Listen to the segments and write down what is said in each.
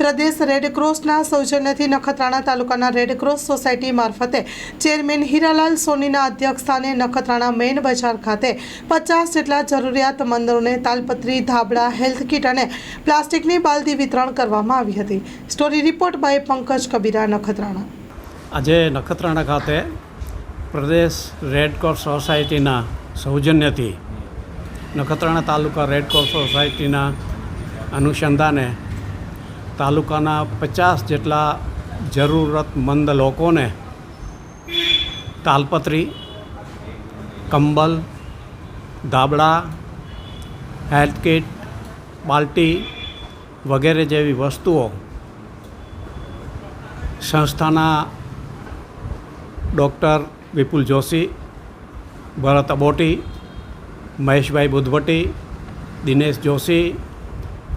પ્રદેશ રેડક્રોસના સૌજન્યથી નખત્રાણા તાલુકાના red cross society મારફતે ચેરમેન હીરાલાલ સોનીના અધ્યક્ષસ્થાને નખત્રાણા મેઇન બજાર ખાતે પચાસ જેટલા જરૂરિયાતમંદોને તાલપત્રી, ધાબળા, હેલ્થ કીટ અને પ્લાસ્ટિકની બાલદી વિતરણ કરવામાં આવી હતી. Story report by Pankaj Kabira, Nakhatrana. આજે નખત્રાણા ખાતે પ્રદેશ રેડક્રોસ સોસાયટીના સૌજન્યથી નખત્રાણા તાલુકા રેડક્રોસ સોસાયટીના અનુસંધાને તાલુકાના પચાસ જેટલા જરૂરતમંદ લોકોને તાલપત્રી, કંબલ, ધાબળા, હેલ્થ કિટ, બાલ્ટી વગેરે જેવી વસ્તુઓ સંસ્થાના ડૉક્ટર વિપુલ જોશી, ભરત અબોટી, મહેશભાઈ બુધવટી, દિનેશ જોશી,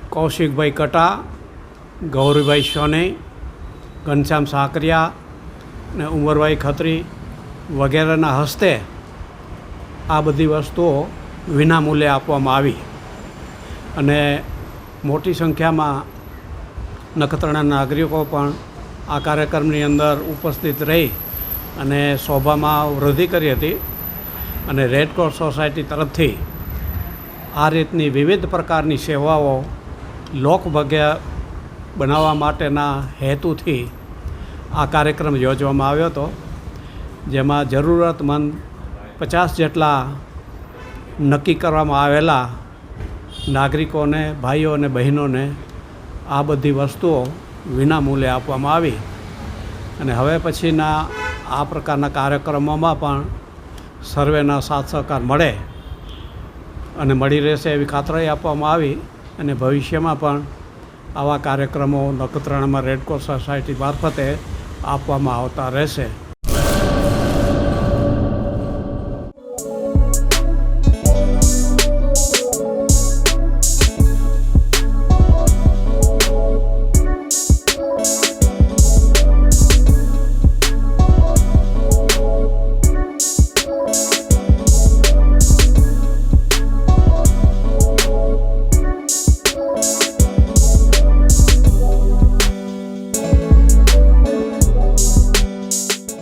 કૌશિકભાઈ કટા ગૌરીભાઈ સોની, ઘનશ્યામ સાકરિયા ને ઉમરભાઈ ખત્રી વગેરેના હસ્તે આ બધી વસ્તુઓ વિનામૂલ્યે આપવામાં આવી. અને મોટી સંખ્યામાં નખત્રાણા નાગરિકો પણ આ કાર્યક્રમની અંદર ઉપસ્થિત રહી અને શોભામાં વૃદ્ધિ કરી હતી અને રેડક્રોસ સોસાયટી તરફથી આ રીતની વિવિધ પ્રકારની સેવાઓ લોકભગ્ય બનાવવા માટેના હેતુથી આ કાર્યક્રમ યોજવામાં આવ્યો હતો, જેમાં જરૂરતમંદ પચાસ જેટલા નક્કી કરવામાં આવેલા નાગરિકોને ભાઈઓ અને બહેનોને આ બધી વસ્તુઓ વિનામૂલ્યે આપવામાં આવી. અને હવે પછીના આ પ્રકારના કાર્યક્રમોમાં પણ સર્વેના સાથ સહકાર મળે અને મળી રહેશે એવી ખાતરી આપવામાં આવી અને ભવિષ્યમાં પણ આવા કાર્યક્રમો નખત્રાણામાં રેડક્રોસ સોસાયટી મારફતે આપવામાં આવતા રહેશે.